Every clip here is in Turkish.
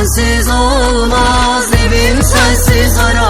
sensiz olmaz evim sensiz harabe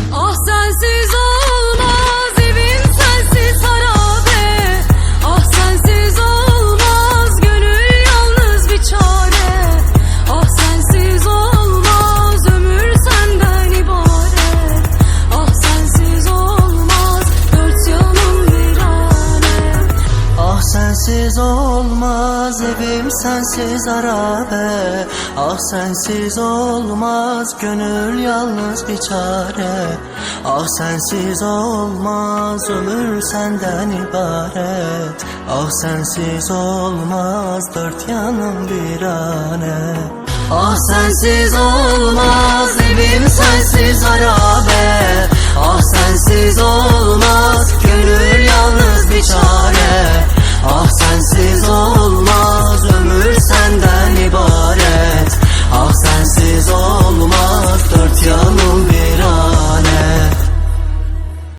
sensiz olmaz evim sensiz harabe Ah sensiz olmaz gönül yalnız bir çare. Ah sensiz olmaz ömür senden ibaret. Ah sensiz olmaz dört yanım virane Ah sensiz olmaz evim sensiz harabe